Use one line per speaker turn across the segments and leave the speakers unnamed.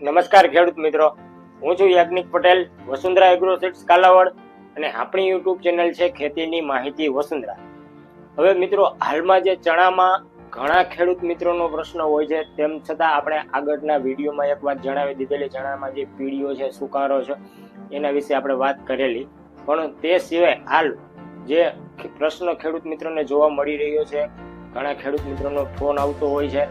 નમસ્કાર ખેડૂત મિત્રો. હું છું યાજ્ઞિક પટેલ, વસુંધરા એગ્રો સીડ્સ કાલાવડ અને આપણી યુટ્યુબ ચેનલ છે ખેતીની માહિતી વસુંધરા. હવે મિત્રો, હાલમાં જે ચણામાં ઘણા ખેડૂત મિત્રોનો પ્રશ્ન હોય છે, તેમ છતાં આપણે આગળના વિડીયોમાં એક વાત જણાવી દીધેલી. ચણામાં જે પીડીઓ છે, સુકારો છે, એના વિશે આપણે વાત કરેલી. પણ તે સિવાય હાલ જે પ્રશ્ન ખેડૂત મિત્રોને જોવા મળી રહ્યો છે, ઘણા ખેડૂત મિત્રોનો ફોન આવતો હોય છે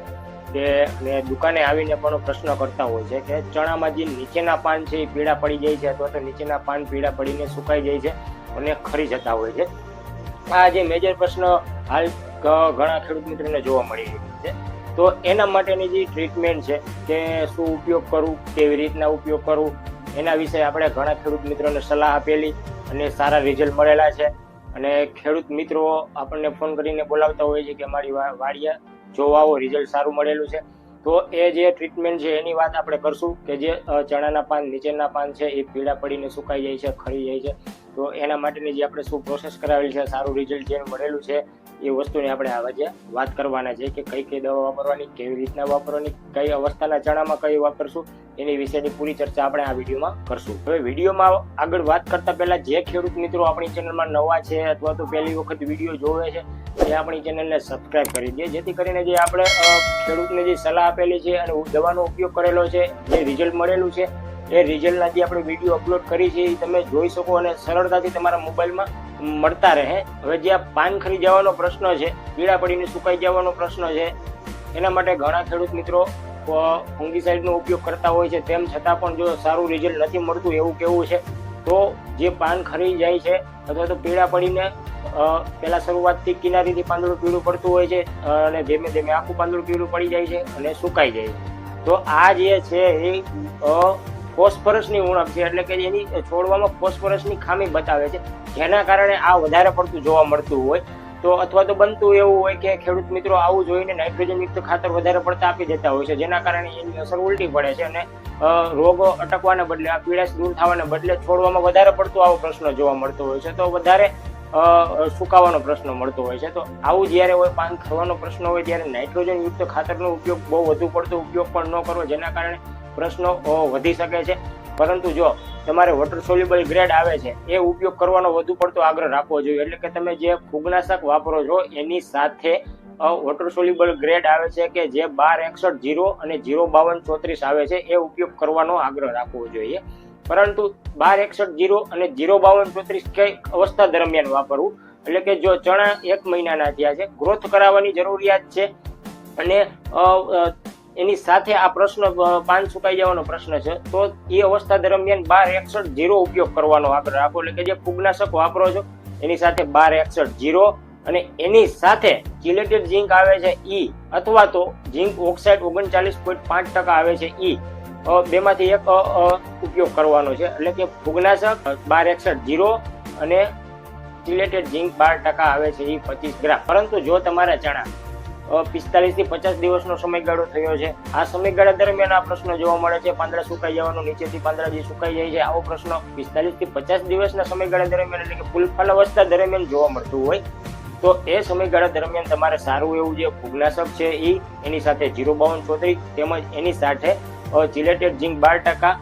કે મેં દુકાને આવીને પણ પ્રશ્ન કરતા હોય છે કે ચણામાં જે નીચેના પાન છે એ પીળા પડી જાય છે અથવા તો નીચેના પાન પીળા પડીને સુકાઈ જાય છે અને ખરી જતા હોય છે. આ જે મેજર પ્રશ્ન હાલ ઘણા ખેડૂત મિત્રોને જોવા મળી રહ્યો છે. તો એના માટેની જે ટ્રીટમેન્ટ છે કે શું ઉપયોગ કરવું, કેવી રીતના ઉપયોગ કરવું, એના વિશે આપણે ઘણા ખેડૂત મિત્રોને સલાહ આપેલી અને સારા રિઝલ્ટ મળેલા છે. અને ખેડૂત મિત્રો આપણને ફોન કરીને બોલાવતા હોય છે કે અમારી વા- વાડીએ જોવા આવો રિઝલ્ટ સારું મળેલું છે, તો એ જે ટ્રીટમેન્ટ છે એની વાત આપણે કરશું કે જે ચણાના પાન, નીચેના પાન છે, એ પીળા પડીને સુકાઈ જાય છે ખરી જાય છે. તો એના માટેની જે આપણે શું પ્રોસેસ કરાવેલી છે, સારું રિઝલ્ટ જે મળેલું છે, એ વસ્તુની આપણે આજે વાત કરવાના છે કે કઈ કઈ દવા વાપરવાની, કેવી રીતના વાપરવાની, કઈ અવસ્થાના ચણામાં કઈ વાપરશું એની વિશેની પૂરી ચર્ચા આપણે આ વિડીયોમાં કરશું. હવે વિડીયોમાં આગળ વાત કરતા પહેલા જે ખેડૂત મિત્રો આપણી ચેનલમાં નવા છે અથવા તો પહેલી વખત વીડિયો જોવે છે એ આપણી ચેનલને સબસ્ક્રાઇબ કરી દે. જેથી કરીને જે આપણે ખેડૂતને જે સલાહ આપેલી છે અને દવાનો ઉપયોગ કરેલો છે, જે રિઝલ્ટ મળેલું છે, એ રિઝલ્ટના જે આપણે વીડિયો અપલોડ કરી છે, એ તમે જોઈ શકો અને સરળતાથી તમારા મોબાઈલમાં મળતા રહે. હવે જે આ પાન ખરી જવાનો પ્રશ્ન છે, પીળા પડીને સુકાઈ જવાનો પ્રશ્ન છે, એના માટે ઘણા ખેડૂત મિત્રો ફંગીસાઇડનો ઉપયોગ કરતા હોય છે. તેમ છતાં પણ જો સારું રિઝલ્ટ નથી મળતું એવું કેવું છે, તો જે પાન ખરી જાય છે અથવા તો પીળા પડીને પહેલાં શરૂઆતથી કિનારીથી પાંદડું પીળું પડતું હોય છે અને ધીમે ધીમે આખું પાંદડું પીળું પડી જાય છે અને સુકાઈ જાય છે. તો આ જે છે એ ફોસ્ફરસની ઉણપ છે, એટલે કે એની છોડવામાં ફોસ્ફરસની ખામી બતાવે છે. જેના કારણે આ વધારે પડતું જોવા મળતું હોય. તો અથવા તો બનતું એવું હોય કે ખેડૂત મિત્રો આવું જોઈને નાઇટ્રોજન યુક્ત ખાતર વધારે પડતા આપી દેતા હોય છે, જેના કારણે એની અસર ઉલટી પડે છે અને રોગ અટકવાને બદલે, આ પીડાશ દૂર થવાને બદલે છોડવામાં વધારે પડતો આવો પ્રશ્ન જોવા મળતો હોય છે. તો વધારે સુકાવાનો પ્રશ્ન મળતો હોય છે. તો આવું જ્યારે હોય, પાન ખરવાનો પ્રશ્ન હોય ત્યારે નાઇટ્રોજન યુક્ત ખાતરનો ઉપયોગ બહુ વધુ પડતો ઉપયોગ પણ ન કરવો, જેના કારણે પ્રશ્નો વધી શકે છે. પરંતુ જો તમારે વોટર સોલ્યુબલ ગ્રેડ આવે છે, એ ઉપયોગ કરવાનો વધુ પડતો આગ્રહ રાખવો જોઈએ. એટલે કે તમે જે ફૂગનાશક વાપરો છો, એની સાથે વોટર સોલ્યુબલ ગ્રેડ આવે છે કે જે બાર એકસઠ જીરો અને જીરો બાવન ચોત્રીસ આવે છે, એ ઉપયોગ કરવાનો આગ્રહ રાખવો જોઈએ. પરંતુ બાર એકસઠ જીરો અને જીરો બાવન ચોત્રીસ કઈ અવસ્થા દરમિયાન વાપરવું? એટલે કે જો ચણા એક મહિનાના થયા છે, ગ્રોથ કરાવવાની જરૂરિયાત છે અને એની સાથે આ પ્રશ્ન પાન સુકાઈ જવાનો પ્રશ્ન છે. તો એ અવસ્થા દરમિયાન બાર એકસઠ જીરો ઉપયોગ કરવાનો આગ્રહ રાખો એટલે કે જે ફૂગનાશક વાપરો છો, એની સાથે બાર એકસઠ જીરો અને એની સાથે ચિલેટેડ ઝીંક આવે છે ઈ અથવા તો ઝીંક ઓક્સાઇડ ઓગણચાલીસ પોઈન્ટ પાંચ ટકા આવે છે ઈ બેમાંથી એક ઉપયોગ કરવાનો છે. એટલે કે ફૂગનાશક બાર એકસઠ જીરો અને ચિલેટેડ ઝીંક બાર ટકા આવે છે ઈ પચીસ ગ્રામ. પરંતુ જો તમારા ચણા પિસ્તાલીસથી પચાસ દિવસનો સમયગાળો થયો છે. આ સમયગાળા દરમિયાન આ પ્રશ્ન જોવા મળે છે, પાંદડા સુકાઈ જવાનો, નીચેથી પાંદડા જે સુકાઈ જાય છે, આવો પ્રશ્ન પિસ્તાલીસથી પચાસ દિવસના સમયગાળા દરમિયાન એટલે કે ફૂલફાલ અવસ્થા દરમિયાન જોવા મળતું હોય, તો એ સમયગાળા દરમિયાન તમારે સારું એવું જે ફૂગનાશક છે એ એની સાથે જીરો બાવન ચોત્રીસ તેમજ એની સાથે ચિલેટેડ ઝીંક બાર ટકા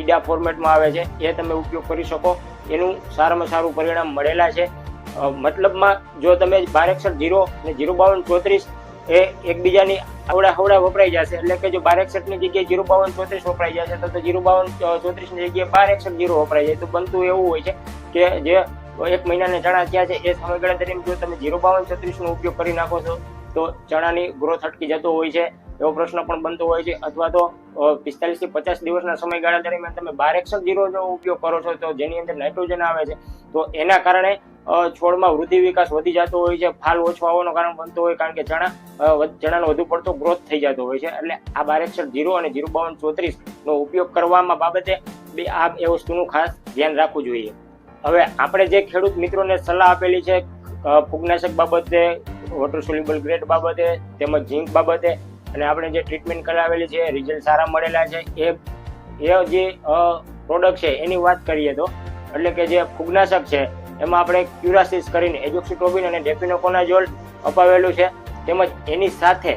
ઈડા ફોર્મેટમાં આવે છે, એ તમે ઉપયોગ કરી શકો. એનું સારામાં સારું પરિણામ મળેલા છે. મતલબમાં જો તમે બાર એકસઠ જીરો અને જીરો બાવન ચોત્રીસ એ એકબીજાની આવડા હવડા વપરાઈ જશે. એટલે કે જો બાર એકસઠની જગ્યાએ જીરો બાવન ચોત્રીસ વપરાઈ જશે, તો જીરો બાવન ચોત્રીસની જગ્યાએ બાર એકસઠ જીરો વપરાઈ જાય. તો બનતું એવું હોય છે કે જે એક મહિનાના ચણા થયા છે, એ સમયગાળા દરમિયાન જો તમે જીરો બાવન ચોત્રીસ નો ઉપયોગ કરી નાખો છો, તો ચણાની ગ્રોથ અટકી જતો હોય છે. એવો પ્રશ્ન પણ બનતો હોય છે. અથવા તો પિસ્તાલીસથી પચાસ દિવસના સમયગાળા દરમિયાન તમે બાર એકસઠ જીરો જો ઉપયોગ કરો છો, તો જેની અંદર નાઇટ્રોજન આવે છે, તો એના કારણે છોડમાં વૃદ્ધિ વિકાસ વધી જતો હોય છે, ફાલ ઓછો આવવાનું કારણ બનતો હોય, કારણ કે ચણા ચણાનો વધુ પડતો ગ્રોથ થઈ જતો હોય છે. એટલે આ બાર એકસઠ જીરો અને જીરો બાવન ચોત્રીસ નો ઉપયોગ કરવામાં બાબતે બે આ એ વસ્તુનું ખાસ ધ્યાન રાખવું જોઈએ. હવે આપણે જે ખેડૂત મિત્રોને સલાહ આપેલી છે ફૂગનાશક બાબતે વોટર સોલ્યુબલ ગ્રેડ બાબતે, તેમજ ઝીંક બાબતે અને આપણે જે ટ્રીટમેન્ટ કરાવેલી છે રિઝલ્ટ સારા મળેલા છે, એ એ જે પ્રોડક્ટ છે, એની વાત કરીએ તો, એટલે કે જે ફૂગનાશક છે, એમાં આપણે ક્યુરાસિસ કરીને એજોક્સિટોબિન અને ડેફિનોકોનાઝોલ અપાવેલું છે, તેમજ એની સાથે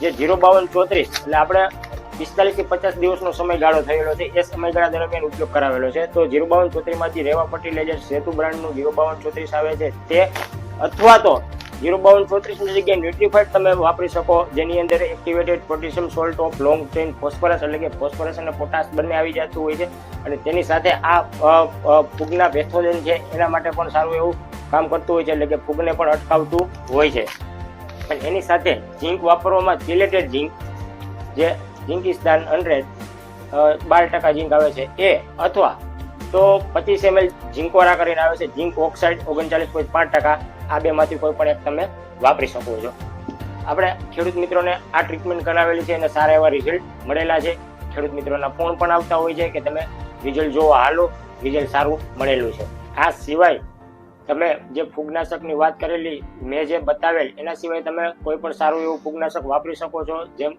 જે ઝીરો બાવન ચોત્રીસ, એટલે આપણે પિસ્તાલીસથી પચાસ દિવસનો સમયગાળો થયેલો છે, એ સમયગાળા દરમિયાન ઉપયોગ કરાવેલો છે, તો જીરો બાવન ચોત્રીસમાંથી રેવા પટેલ જે સેતુ બ્રાન્ડનું ઝીરો બાવન ચોત્રીસ આવે છે, તે અથવા તો જીરો બાવન ચોત્રીસની જગ્યાએ ન્યુટ્રીફાઈડ તમે વાપરી શકો, જેની અંદર activated potassium salt of long chain phosphorus એટલે કે ફોસ્ફરસ અને પોટાશ બંને આવી જતું હોય છે. અને તેની સાથે આ ફૂગના પેથોજન છે, એના માટે પણ સારું એવું કામ કરતું હોય છે, એટલે કે ફૂગને પણ અટકાવતું હોય છે. અને એની સાથે ઝીંક વાપરવામાં ચિલેટેડ ઝીંક, જે ઝીંકિસ્તાન હંડ્રેડ બાર ટકા ઝીંક આવે છે, એ અથવા તો પચીસ એમએલ ઝીંકોરા કરીને આવે છે. ઝીંક ઓક્સાઇડ ઓગણચાલીસ પોઈન્ટ પાંચ ટકા આ બેમાંથી કોઈ પણ એક તમે વાપરી શકો છો. આપણે ખેડૂત મિત્રોને આ ટ્રીટમેન્ટ કરાવેલી છે અને સારા એવા રિઝલ્ટ મળેલા છે. ખેડૂત મિત્રોના ફોન પણ આવતા હોય છે કે તમે રિઝલ્ટ જોવા હાલો રિઝલ્ટ સારું મળેલું છે. આ સિવાય તમે જે ફૂગનાશકની વાત કરેલી, મેં જે બતાવેલ, એના સિવાય તમે કોઈ પણ સારું એવું ફૂગનાશક વાપરી શકો છો. જેમ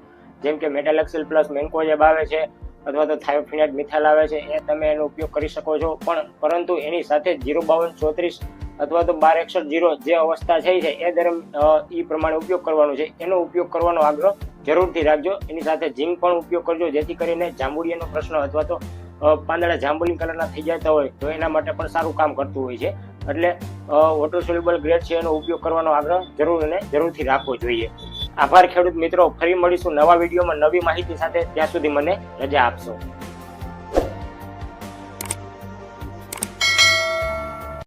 જેમ કે મેટાલેક્સિલ પ્લસ મેન્કોજેબ આવે છે અથવા તો થાયોફિનાઇટ મિથાઇલ આવે છે, એ તમે એનો ઉપયોગ કરી શકો છો. પણ પરંતુ એની સાથે જીરો બાવન ચોત્રીસ અથવા તો બાર એકસઠ જીરો જે અવસ્થા થઈ છે, એ દરમિયાન એ પ્રમાણે ઉપયોગ કરવાનો છે. એનો ઉપયોગ કરવાનો આગ્રહ જરૂરથી રાખજો. એની સાથે ઝીંક પણ ઉપયોગ કરજો, જેથી કરીને જાંબુડિયાનો પ્રશ્ન અથવા તો પાંદડા જાંબુલી કલરના થઈ જતા હોય, તો એના માટે પણ સારું કામ કરતું હોય છે. એટલે વોટર સોલ્યુબલ ગ્રેડ છે એનો ઉપયોગ કરવાનો આગ્રહ જરૂર અને જરૂરથી રાખવો જોઈએ. આભાર ખેડૂત મિત્રો, ફરી મળીશું નવા વિડીયોમાં નવી માહિતી સાથે. ત્યાં સુધી મને રજા આપશો.